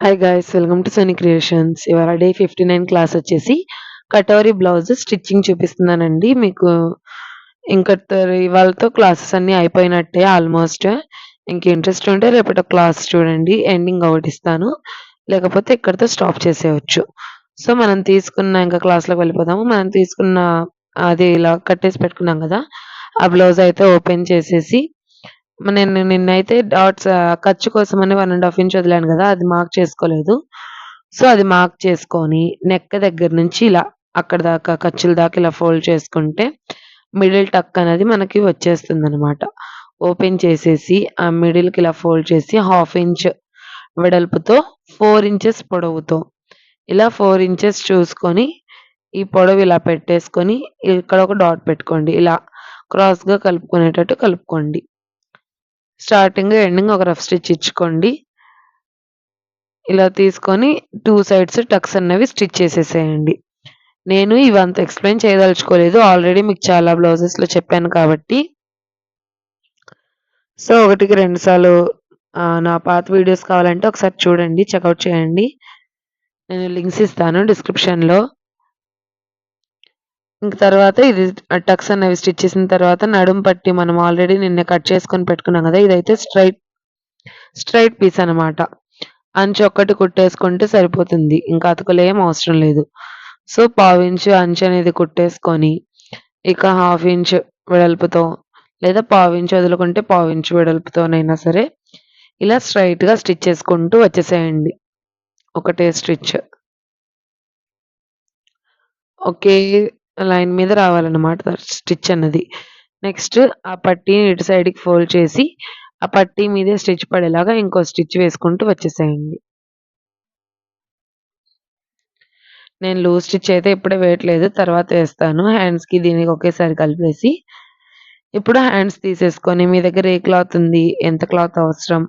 Hi guys welcome to Soni creations ఇవాళ day fifty nine class వచ్చేసి katori blouse stitching చూపిస్తున్నానండి. మీకు ఇంకా ఇవాళతో క్లాసెస్ అన్ని అయిపోయినట్టే ఆల్మోస్ట్ ఇంక ఇంట్రెస్ట్ ఉంటే రేపటి క్లాస్ చూడండి. ఎండింగ్ ఒకటి ఇస్తాను. లేకపోతే ఇక్కడితో స్టాప్ చేసేయచ్చు. సో మనం తీసుకున్న ఇంకా క్లాస్లోకి వెళ్ళిపోదాము. మనం తీసుకున్న అది ఇలా కట్టేసి పెట్టుకున్నాం కదా. ఆ బ్లౌజ్ అయితే ఓపెన్ చేసేసి నేను నిన్నైతే డాట్స్ ఖర్చు కోసం అని వన్ అండ్ హాఫ్ ఇంచ్ వదిలాను కదా అది మార్క్ చేసుకోలేదు. సో అది మార్క్ చేసుకొని నెక్ దగ్గర నుంచి ఇలా అక్కడ దాకా ఖర్చుల దాకా ఇలా ఫోల్డ్ చేసుకుంటే మిడిల్ టక్ అనేది మనకి వచ్చేస్తుంది అనమాట ఓపెన్ చేసేసి ఆ మిడిల్కి ఇలా ఫోల్డ్ చేసి హాఫ్ ఇంచ్ వెడల్పుతో ఫోర్ ఇంచెస్ పొడవుతో ఇలా ఫోర్ ఇంచెస్ చూసుకొని ఈ పొడవు ఇలా పెట్టేసుకొని ఇక్కడ ఒక డాట్ పెట్టుకోండి. ఇలా క్రాస్గా కలుపుకునేటట్టు కలుపుకోండి. స్టార్టింగ్ ఎండింగ్ ఒక రఫ్ స్టిచ్ ఇచ్చుకోండి. ఇలా తీసుకొని టూ సైడ్స్ టక్స్ అన్నవి స్టిచ్ చేసేసేయండి. నేను ఇవంత ఎక్స్ప్లెయిన్ చేయదలుచుకోలేదు. ఆల్రెడీ మీకు చాలా బ్లౌజెస్లో చెప్పాను కాబట్టి. సో ఒకటికి రెండుసార్లు నా పాత వీడియోస్ కావాలంటే ఒకసారి చూడండి చెక్అవుట్ చేయండి. నేను లింక్స్ ఇస్తాను డిస్క్రిప్షన్లో ఇంక తర్వాత ఇది టక్స్ అనేవి స్టిచ్ చేసిన తర్వాత నడుం పట్టి మనం ఆల్రెడీ నిన్న కట్ చేసుకొని పెట్టుకున్నాం కదా ఇదైతే స్ట్రైట్ స్ట్రైట్ పీస్ అనమాట అంచు ఒక్కటి కుట్టేసుకుంటే సరిపోతుంది ఇంకా అతుకులేం అవసరం లేదు. సో పావించు అంచు అనేది కుట్టేసుకొని ఇక హాఫ్ ఇంచ్ వెడల్పుతో లేదా పావించు వదులుకుంటే పావించు వెడల్పుతోనైనా సరే ఇలా స్ట్రైట్గా స్టిచ్ చేసుకుంటూ వచ్చేసేయండి. ఒకటే స్టిచ్. ఓకే. లైన్ మీద రావాలన్నమాట స్టిచ్ అన్నది. నెక్స్ట్ ఆ పట్టీని ఇటు సైడ్కి ఫోల్డ్ చేసి ఆ పట్టీ మీదే స్టిచ్ పడేలాగా ఇంకో స్టిచ్ వేసుకుంటూ వచ్చేసేయండి. నేను లూజ్ స్టిచ్ అయితే ఇప్పుడే వేయట్లేదు తర్వాత వేస్తాను. హ్యాండ్స్కి దీనికి ఒకేసారి కలిపేసి ఇప్పుడు హ్యాండ్స్ తీసేసుకొని మీ దగ్గర ఏ క్లాత్ ఉంది ఎంత క్లాత్ అవసరం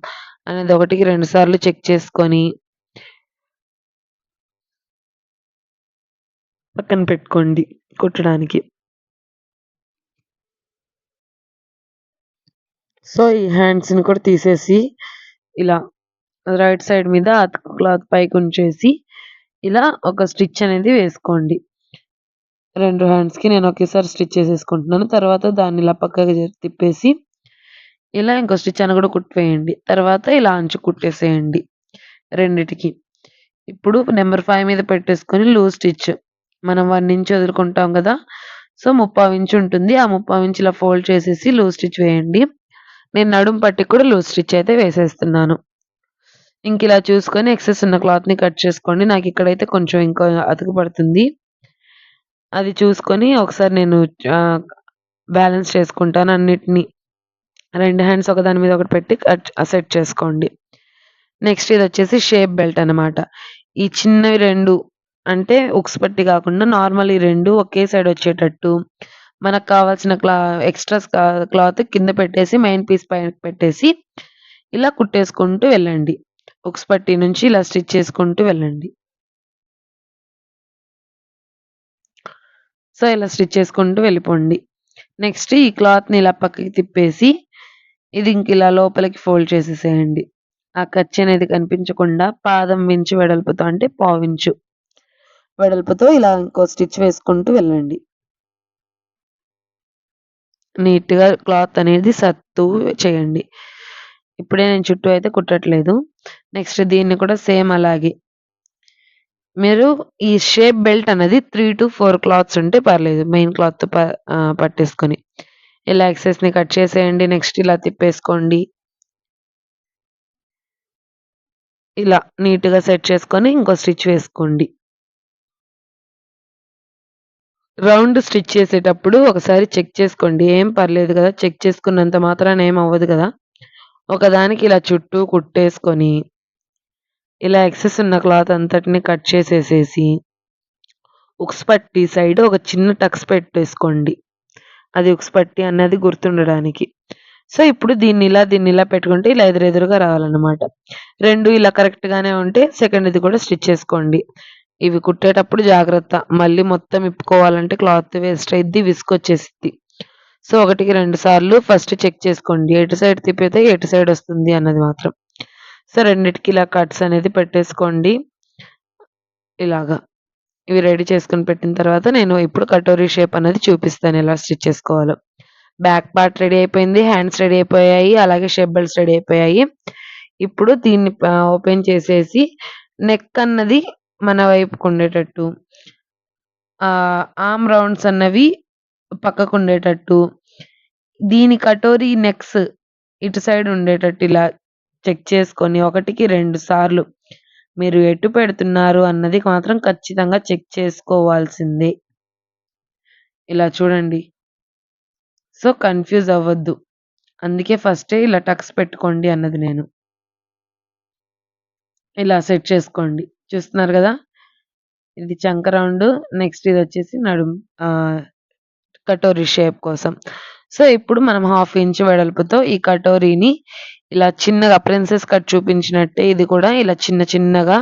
అనేది ఒకటికి రెండు సార్లు చెక్ చేసుకొని పక్కన పెట్టుకోండి కుట్టడానికి. సో ఈ హ్యాండ్స్ని కూడా తీసేసి ఇలా రైట్ సైడ్ మీద క్లాత్ పైకి ఉంచేసి ఇలా ఒక స్టిచ్ అనేది వేసుకోండి. రెండు హ్యాండ్స్కి నేను ఒకేసారి స్టిచ్ చేసేసుకుంటున్నాను. తర్వాత దాన్ని ఇలా పక్కకి తిప్పేసి ఇలా ఇంకో స్టిచ్ అని కూడా కుట్టివేయండి తర్వాత ఇలా అంచు కుట్టేసేయండి రెండిటికి. ఇప్పుడు నెంబర్ ఫైవ్ మీద పెట్టేసుకొని లూజ్ స్టిచ్ మనం వన్ ఇంచ్ వదులుకుంటాం కదా. సో ముప్పావు ఇంచు ఉంటుంది. ఆ ముప్పావు ఇంచు ఇలా ఫోల్డ్ చేసేసి లూజ్ స్టిచ్ వేయండి. నేను నడుం పట్టి కూడా లూజ్ స్టిచ్ అయితే వేసేస్తున్నాను. ఇంక ఇలా చూసుకొని ఎక్సెస్ ఉన్న క్లాత్ని కట్ చేసుకోండి. నాకు ఇక్కడైతే కొంచెం ఇంకా అతుకు పడుతుంది. అది చూసుకొని ఒకసారి నేను బ్యాలెన్స్ చేసుకుంటాను అన్నిటినీ. రెండు హ్యాండ్స్ ఒక దాని మీద ఒకటి పెట్టి కట్ సెట్ చేసుకోండి. నెక్స్ట్ ఇది వచ్చేసి షేప్ బెల్ట్ అనమాట ఈ చిన్నవి రెండు అంటే ఉక్స్ పట్టి కాకుండా నార్మల్ ఈ రెండు ఒకే సైడ్ వచ్చేటట్టు. మనకు కావాల్సిన క్లా ఎక్స్ట్రా క్లాత్ కింద పెట్టేసి మెయిన్ పీస్ పైన పెట్టేసి ఇలా కుట్టేసుకుంటూ వెళ్ళండి. ఉక్స్ పట్టి నుంచి ఇలా స్టిచ్ చేసుకుంటూ వెళ్ళండి. సో ఇలా స్టిచ్ చేసుకుంటూ వెళ్ళిపోండి. నెక్స్ట్ ఈ క్లాత్ని ఇలా పక్కకి తిప్పేసి ఇది ఇంక ఇలా లోపలికి ఫోల్డ్ చేసేసేయండి. ఆ ఖర్చు అనేది కనిపించకుండా పాదం వించు వెడల్పుతో అంటే పావించు వెడల్పుతో ఇలా ఇంకో స్టిచ్ వేసుకుంటూ వెళ్ళండి. నీట్గా క్లాత్ అనేది సత్తు చేయండి. ఇప్పుడే నేను చుట్టూ అయితే కుట్టట్లేదు. నెక్స్ట్ దీన్ని కూడా సేమ్ అలాగే. మీరు ఈ షేప్ బెల్ట్ అనేది త్రీ టు ఫోర్ క్లాత్స్ ఉంటే పర్లేదు మెయిన్ క్లాత్ పట్టేసుకొని. ఇలా ఎక్సెస్ని కట్ చేసేయండి నెక్స్ట్ ఇలా తిప్పేసుకోండి. ఇలా నీట్గా సెట్ చేసుకొని ఇంకో స్టిచ్ వేసుకోండి. రౌండ్ స్టిచ్ చేసేటప్పుడు ఒకసారి చెక్ చేసుకోండి. ఏం పర్లేదు కదా చెక్ చేసుకున్నంత మాత్రాన ఏం అవ్వదు కదా. ఒకదానికి ఇలా చుట్టూ కుట్టేసుకొని ఇలా ఎక్సెస్ ఉన్న క్లాత్ అంతటిని కట్ చేసేసేసి ఉక్స్ పట్టి సైడ్ ఒక చిన్న టక్స్ పెట్టేసుకోండి. అది ఉక్స్ పట్టి అన్నది గుర్తుండడానికి. సో ఇప్పుడు దీన్ని ఇలా దీన్ని ఇలా పెట్టుకుంటే ఇలా ఎదురెదురుగా రావాలన్నమాట. రెండు ఇలా కరెక్ట్గానే ఉంటే సెకండ్ ఇది కూడా స్టిచ్ చేసుకోండి. ఇవి కుట్టేటప్పుడు జాగ్రత్త. మళ్ళీ మొత్తం ఇప్పుకోవాలంటే క్లాత్ వేస్ట్ అయిద్ది విసుకొచ్చేసిద్ది సో ఒకటికి రెండు సార్లు ఫస్ట్ చెక్ చేసుకోండి. ఎటు సైడ్ తిప్పితే ఎటు సైడ్ వస్తుంది అన్నది మాత్రం. సో రెండిటికి ఇలా కట్స్ అనేది పెట్టేసుకోండి. ఇలాగా. ఇవి రెడీ చేసుకొని పెట్టిన తర్వాత నేను ఇప్పుడు కటోరీ షేప్ అనేది చూపిస్తాను ఎలా స్టిచ్ చేసుకోవాలో. బ్యాక్ పార్ట్ రెడీ అయిపోయింది హ్యాండ్స్ రెడీ అయిపోయాయి అలాగే షేప్ బెల్ట్స్ రెడీ అయిపోయాయి. ఇప్పుడు దీన్ని ఓపెన్ చేసేసి నెక్ అన్నది మన వైపుకు ఉండేటట్టు. ఆర్మ్ రౌండ్స్ అన్నవి పక్కకు ఉండేటట్టు దీని కటోరీ నెక్స్ ఇటు సైడ్ ఉండేటట్టు ఇలా చెక్ చేసుకొని ఒకటికి రెండు సార్లు మీరు ఎటు పెడుతున్నారు అన్నది మాత్రం ఖచ్చితంగా చెక్ చేసుకోవాల్సిందే. ఇలా చూడండి. సో కన్ఫ్యూజ్ అవ్వద్దు. అందుకే ఫస్టే ఇలా టక్స్ పెట్టుకోండి అన్నది నేను. ఇలా సెట్ చేసుకోండి. చూస్తున్నారు కదా? ఇది చంక రౌండ్. నెక్స్ట్ ఇది వచ్చేసి నడుము కటోరీ షేప్ కోసం. సో ఇప్పుడు మనం హాఫ్ ఇంచ్ వెడల్పుతో ఈ కటోరీని ఇలా చిన్నగా ప్రిన్సెస్ కట్ చూపించినట్టే ఇది కూడా ఇలా చిన్న చిన్నగా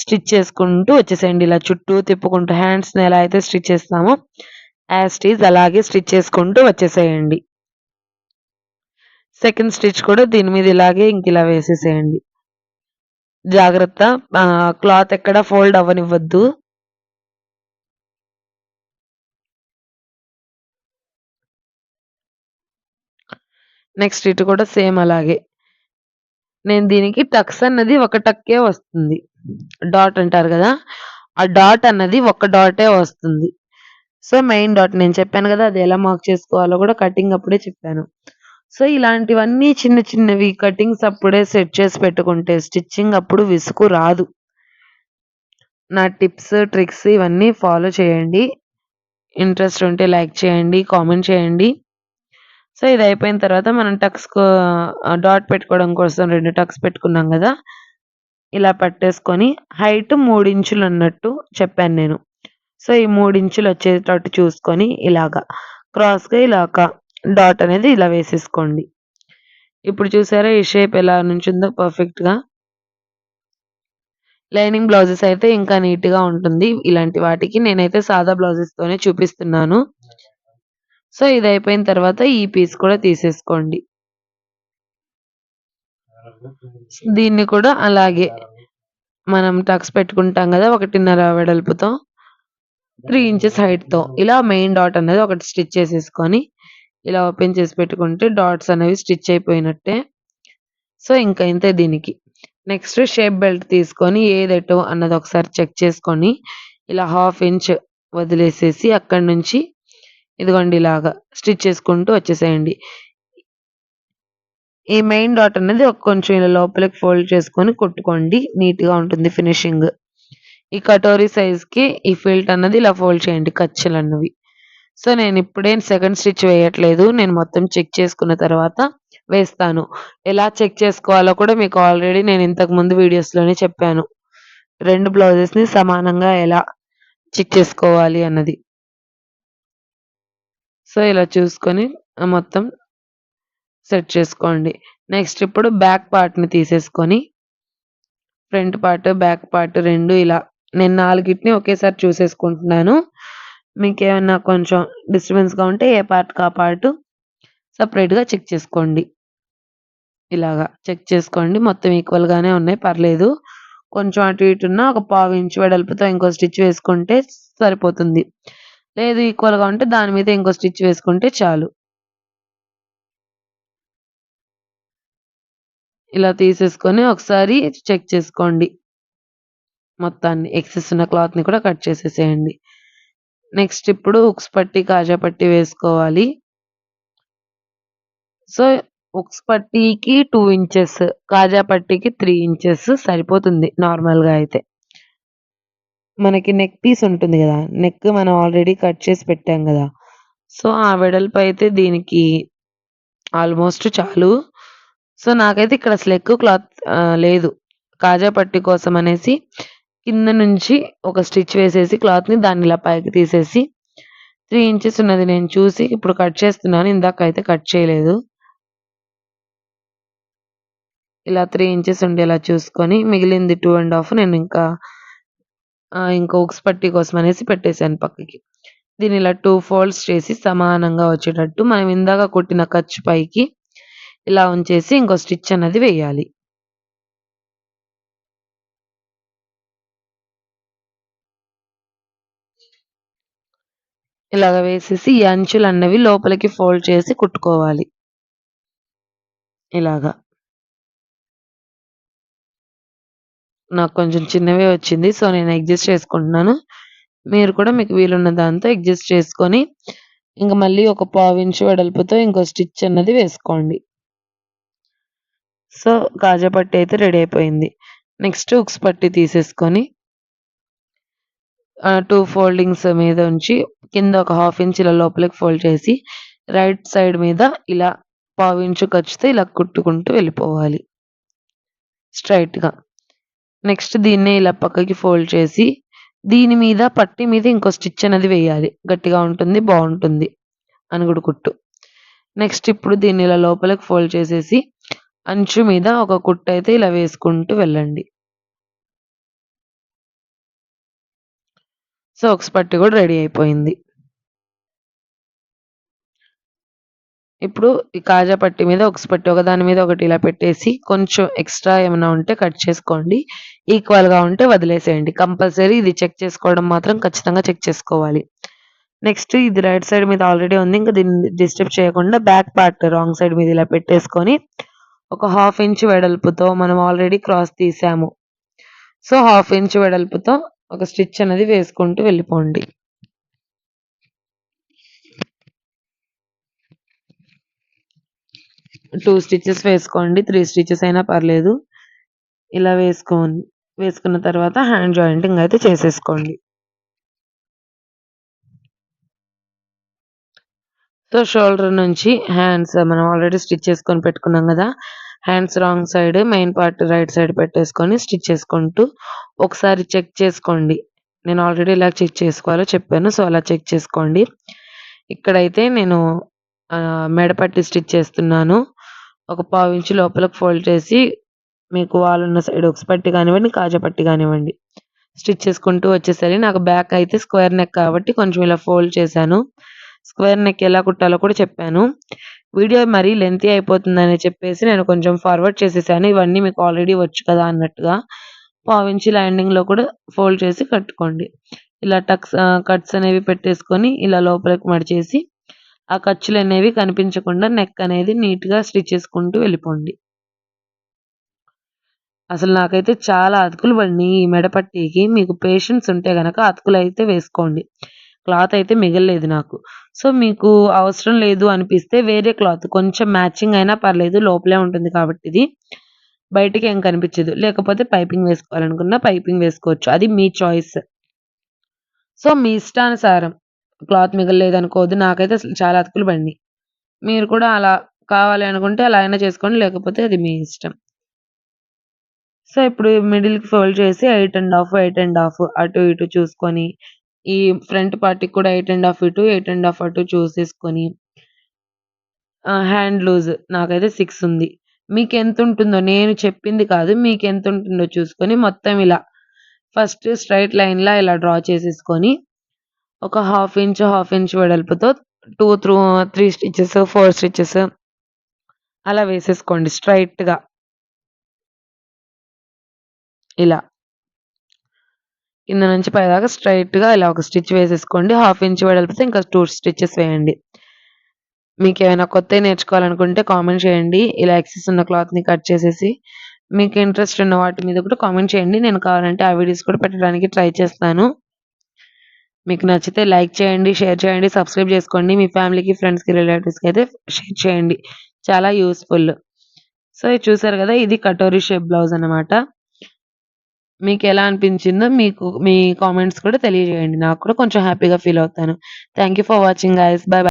స్టిచ్ చేసుకుంటూ వచ్చేసేయండి. ఇలా చుట్టూ తిప్పుకుంటూ హ్యాండ్స్ని ఎలా అయితే స్టిచ్ చేస్తామో యాస్టీజ్ అలాగే స్టిచ్ చేసుకుంటూ వచ్చేసేయండి. సెకండ్ స్టిచ్ కూడా దీని మీద ఇలాగే ఇంక ఇలా వేసేసేయండి. జాగ్రత్త. క్లాత్ ఎక్కడ ఫోల్డ్ అవ్వనివ్వద్దు. నెక్స్ట్ ఇటు కూడా సేమ్ అలాగే. నేను దీనికి టక్స్ అన్నది ఒక టక్కే వస్తుంది. డాట్ అంటారు కదా ఆ డాట్ అన్నది ఒక డాటే వస్తుంది. సో మెయిన్ డాట్ నేను చెప్పాను కదా అది ఎలా మార్క్ చేసుకోవాలో కూడా కటింగ్ అప్పుడే చెప్పాను. సో ఇలాంటివన్నీ చిన్న చిన్నవి కటింగ్స్ అప్పుడే సెట్ చేసి పెట్టుకుంటే స్టిచ్చింగ్ అప్పుడు విసుగు రాదు. నా టిప్స్ ట్రిక్స్ ఇవన్నీ ఫాలో చేయండి. ఇంట్రెస్ట్ ఉంటే లైక్ చేయండి కామెంట్ చేయండి. సో ఇది అయిపోయిన తర్వాత మనం టక్స్ డాట్ పెట్టుకోవడం కోసం రెండు టక్స్ పెట్టుకున్నాం కదా? ఇలా పట్టేసుకొని హైట్ మూడు ఇంచులు అన్నట్టు చెప్పాను నేను. సో ఈ మూడు ఇంచులు వచ్చేటట్టు చూసుకొని ఇలాగా. క్రాస్గా ఇలాగా. డాట్ అనేది ఇలా వేసేసుకోండి. ఇప్పుడు చూసారా ఈ షేప్ ఎలా నుంచిందో పర్ఫెక్ట్గా లైనింగ్ బ్లౌజెస్ అయితే ఇంకా నీట్గా ఉంటుంది. ఇలాంటి వాటికి నేనైతే సాదా బ్లౌజెస్తోనే చూపిస్తున్నాను. సో ఇది అయిపోయిన తర్వాత ఈ పీస్ కూడా తీసేసుకోండి. దీన్ని కూడా అలాగే మనం టక్స్ పెట్టుకుంటాం కదా ఒకటిన్నర వెడల్పుతో త్రీ ఇంచెస్ హైట్తో ఇలా మెయిన్ డాట్ అనేది ఒకటి స్టిచ్ చేసేసుకొని ఇలా ఓపెన్ చేసి పెట్టుకుంటే డాట్స్ అనేవి స్టిచ్ అయిపోయినట్టే. సో ఇంకా ఇంతే దీనికి. నెక్స్ట్ షేప్ బెల్ట్ తీసుకొని ఏదెటో అన్నది ఒకసారి చెక్ చేసుకొని ఇలా హాఫ్ ఇంచ్ వదిలేసేసి అక్కడి నుంచి ఇదిగోండి ఇలాగా స్టిచ్ చేసుకుంటూ వచ్చేసేయండి. ఈ మెయిన్ డాట్ అనేది ఒక కొంచెం ఇలా లోపలికి ఫోల్డ్ చేసుకొని కుట్టుకోండి. నీట్గా ఉంటుంది ఫినిషింగ్. ఈ కటోరీ సైజ్కి ఈ ఫిల్ట్ అన్నది ఇలా ఫోల్డ్ చేయండి. ఖర్చులు అన్నవి సో నేను ఇప్పుడే సెకండ్ స్టిచ్ వేయట్లేదు. నేను మొత్తం చెక్ చేసుకున్న తర్వాత వేస్తాను. ఎలా చెక్ చేసుకోవాలో కూడా మీకు ఆల్రెడీ నేను ఇంతకు ముందు వీడియోస్లోనే చెప్పాను. రెండు బ్లౌజెస్ని సమానంగా ఎలా చెక్ చేసుకోవాలి అన్నది. సో ఇలా చూసుకొని మొత్తం సెట్ చేసుకోండి. నెక్స్ట్ ఇప్పుడు బ్యాక్ పార్ట్ని తీసేసుకొని ఫ్రంట్ పార్ట్ బ్యాక్ పార్ట్ రెండు ఇలా నేను నాలుగిటిని ఒకేసారి చూసేసుకుంటున్నాను. మీకు ఏమైనా కొంచెం డిస్టర్బెన్స్గా ఉంటే ఏ పార్ట్ కా పార్ట్ సపరేట్గా చెక్ చేసుకోండి. ఇలాగా చెక్ చేసుకోండి. మొత్తం ఈక్వల్గానే ఉన్నాయి. పర్లేదు. కొంచెం అటు ఇటు ఉన్న ఒక పావు ఇంచు వెడల్పుతో ఇంకో స్టిచ్ వేసుకుంటే సరిపోతుంది. లేదు ఈక్వల్గా ఉంటే దాని మీద ఇంకో స్టిచ్ వేసుకుంటే చాలు. ఇలా తీసేసుకొని ఒకసారి చెక్ చేసుకోండి. మొత్తాన్ని ఎక్సెస్ ఉన్న క్లాత్ని కూడా కట్ చేసేసేయండి. నెక్స్ట్ ఇప్పుడు ఉక్స్ పట్టి కాజా పట్టి వేసుకోవాలి. సో ఉక్స్ పట్టీకి టూ ఇంచెస్ కాజా పట్టీకి త్రీ ఇంచెస్ సరిపోతుంది నార్మల్గా అయితే. మనకి నెక్ పీస్ ఉంటుంది కదా నెక్ మనం ఆల్రెడీ కట్ చేసి పెట్టాం కదా. సో ఆ వెడల్పు అయితే దీనికి ఆల్మోస్ట్ చాలు. సో నాకైతే ఇక్కడ అసలు ఎక్కువ క్లాత్ లేదు. కాజా పట్టి కోసం అనేసి కింద నుంచి ఒక స్టిచ్ వేసేసి క్లాత్ని దాన్ని ఇలా పైకి తీసేసి త్రీ ఇంచెస్ ఉన్నది నేను చూసి ఇప్పుడు కట్ చేస్తున్నాను. ఇందాక అయితే కట్ చేయలేదు. ఇలా త్రీ ఇంచెస్ ఉండేలా చూసుకొని మిగిలింది టూ అండ్ హాఫ్ నేను ఇంకా ఇంకా ఉక్స్ పట్టి కోసం అనేసి పెట్టేశాను పక్కకి. దీన్ని ఇలా టూ ఫోల్డ్స్ చేసి సమానంగా వచ్చేటట్టు మనం ఇందాక కొట్టిన ఖర్చు పైకి ఇలా ఉంచేసి ఇంకో స్టిచ్ అనేది వేయాలి. ఇలాగ వేసేసి ఈ అంచులు అన్నవి లోపలికి ఫోల్డ్ చేసి కుట్టుకోవాలి. ఇలాగా. నాకు కొంచెం చిన్నవే వచ్చింది. సో, నేను అడ్జస్ట్ చేసుకుంటున్నాను. మీరు కూడా మీకు వీలున్న దాంతో అడ్జస్ట్ చేసుకొని, ఇంక మళ్ళీ ఒక పావించు వెడల్పుతో ఇంకో స్టిచ్ అన్నది వేసుకోండి. సో, కాజా పట్టి అయితే రెడీ అయిపోయింది. నెక్స్ట్ ఉక్స్ పట్టి తీసేసుకొని టూ ఫోల్డింగ్స్ మీద ఉంచి కింద ఒక హాఫ్ ఇంచ్ ఇలా లోపలికి ఫోల్డ్ చేసి, రైట్ సైడ్ మీద ఇలా పావించు ఖర్చుతో ఇలా కుట్టుకుంటూ వెళ్ళిపోవాలి. స్ట్రైట్గా నెక్స్ట్ దీన్నే ఇలా పక్కకి ఫోల్డ్ చేసి, దీని మీద పట్టి మీద ఇంకో స్టిచ్ అనేది వేయాలి. గట్టిగా ఉంటుంది. బాగుంటుంది అనుగుడు కుట్టు. నెక్స్ట్ ఇప్పుడు దీన్ని ఇలా లోపలికి ఫోల్డ్ చేసేసి, అంచు మీద ఒక కుట్టు అయితే ఇలా వేసుకుంటూ వెళ్ళండి. సో, పట్టి కూడా రెడీ అయిపోయింది. ఇప్పుడు ఈ కాజా పట్టి మీద ఒక పట్టి ఒక దాని మీద ఒకటి ఇలా పెట్టేసి, కొంచెం ఎక్స్‌ట్రా ఏమైనా ఉంటే కట్ చేసుకోండి. ఈక్వల్‌గా ఉంటే వదిలేసేయండి. కంపల్సరీ ఇది చెక్ చేసుకోవడం మాత్రం ఖచ్చితంగా చెక్ చేసుకోవాలి. నెక్స్ట్ ఇది రైట్ సైడ్ మీద ఆల్రెడీ ఉంది. ఇంకా దీన్ని డిస్టర్బ్ చేయకుండా బ్యాక్ పార్ట్ రాంగ్ సైడ్ మీద ఇలా పెట్టేసుకొని, ఒక హాఫ్ ఇంచ్ వెడల్పుతో మనం ఆల్రెడీ క్రాస్ తీసాము. సో, హాఫ్ ఇంచ్ వెడల్పుతో ఒక స్టిచ్ అనేది వేసుకుంటూ వెళ్ళిపోండి. టూ స్టిచ్చెస్ వేసుకోండి. త్రీ స్టిచెస్ అయినా పర్లేదు. ఇలా వేసుకోండి వేసుకున్న తర్వాత హ్యాండ్ జాయింటింగ్ అయితే చేసేసుకోండి. సో, షోల్డర్ నుంచి హ్యాండ్స్ మనం ఆల్రెడీ స్టిచ్ చేసుకొని పెట్టుకున్నాం కదా hands wrong side, main part right side పెట్టేసుకొని స్టిచ్ చేసుకుంటూ ఒకసారి చెక్ చేసుకోండి. నేను ఆల్రెడీ ఎలా చెక్ చేసుకోవాలో చెప్పాను. సో, అలా చెక్ చేసుకోండి. ఇక్కడైతే నేను మెడపట్టి స్టిచ్ చేస్తున్నాను. ఒక పావు ఇంచు లోపలకు ఫోల్డ్ చేసి, మీకు వాలున్న సైడ్ ఒక పట్టి కానివ్వండి, కాజా పట్టి కానివ్వండి, స్టిచ్ చేసుకుంటూ వచ్చేసరి నాకు బ్యాక్ అయితే స్క్వేర్ నెక్ కాబట్టి కొంచెం ఇలా ఫోల్డ్ చేశాను. స్క్వేర్ నెక్ ఎలా కుట్టాలో కూడా చెప్పాను. వీడియో మరీ లెంతీ అయిపోతుందని చెప్పేసి నేను కొంచెం ఫార్వర్డ్ చేసేసాను. ఇవన్నీ మీకు ఆల్రెడీ వచ్చు కదా అన్నట్టుగా. పావించి ల్యాండింగ్‌లో కూడా ఫోల్డ్ చేసి కట్టుకోండి. ఇలా టక్స్ కట్స్ అనేవి పెట్టేసుకొని ఇలా లోపలికి మడిచేసి, ఆ ఖర్చులనేవి కనిపించకుండా నెక్ అనేది నీట్‌గా స్టిచ్ చేసుకుంటూ వెళ్ళిపోండి. అసలు నాకైతే చాలా అతుకులు పడినాయి ఈ మెడపట్టికి మీకు పేషెన్స్ ఉంటే గనక అయితే వేసుకోండి. క్లాత్ అయితే మిగలలేదు నాకు. సో, మీకు అవసరం లేదు అనిపిస్తే వేరే క్లాత్ కొంచెం మ్యాచింగ్ అయినా పర్లేదు. లోపలే ఉంటుంది కాబట్టి ఇది. బయటికేం కనిపించదు. లేకపోతే పైపింగ్ వేసుకోవాలనుకున్న పైపింగ్ వేసుకోవచ్చు. అది మీ చాయిస్. సో, మీ ఇష్టానుసారం. క్లాత్ మిగలలేదు అనుకోవద్దు నాకైతే అసలు చాలా అతుకులు పడినాయి మీరు కూడా అలా కావాలి అనుకుంటే అలా అయినా చేసుకోండి. లేకపోతే అది మీ ఇష్టం. సో, ఇప్పుడు మిడిల్‌కి ఫోల్డ్ చేసి 8 ½ 8 ½ అటు ఇటు చూసుకొని, ఈ ఫ్రంట్ పార్ట్‌కి కూడా ఎయిట్ అండ్ హాఫ్ ఇటు, ఎయిట్ అండ్ హాఫ్ అటు చూసేసుకొని హ్యాండ్ లూజ్ నాకైతే సిక్స్ ఉంది. మీకు ఎంత ఉంటుందో నేను చెప్పింది కాదు. మీకు ఎంత ఉంటుందో చూసుకొని మొత్తం ఇలా ఫస్ట్ స్ట్రైట్ లైన్‌లా ఇలా డ్రా చేసేసుకొని, ఒక హాఫ్ ఇంచ్, హాఫ్ ఇంచ్ వెడల్పుతో two through three stitches, four stitches అలా వేసేసుకోండి స్ట్రైట్గా ఇలా. కింద నుంచి పైదాకా స్ట్రెయిట్‌గా ఇలా ఒక స్టిచ్ వేసేసుకోండి. హాఫ్ ఇంచ్ వెడల్పితే ఇంకా టూ స్టిచ్చెస్ వేయండి. మీకు ఏమైనా కొత్త నేర్చుకోవాలనుకుంటే కామెంట్ చేయండి. ఇలా ఎక్సెస్ ఉన్న క్లాత్‌ని కట్ చేసేసి, మీకు ఇంట్రెస్ట్ ఉన్న వాటి మీద కూడా కామెంట్ చేయండి. నేను కావాలంటే ఆ వీడియోస్ కూడా పెట్టడానికి ట్రై చేస్తాను. మీకు నచ్చితే లైక్ చేయండి, షేర్ చేయండి, సబ్స్క్రైబ్ చేసుకోండి. మీ ఫ్యామిలీకి, ఫ్రెండ్స్‌కి, రిలేటివ్స్‌కి అయితే షేర్ చేయండి. చాలా యూస్ఫుల్ సో, ఇది చూసారు కదా ఇది కటోరీ షేప్ బ్లౌజ్ అనమాట మీకు ఎలా అనిపించిందో మీకు మీ కామెంట్స్ కూడా తెలియజేయండి. నాకు కూడా కొంచెం హ్యాపీగా ఫీల్ అవుతాను. Thank you for watching guys. Bye bye.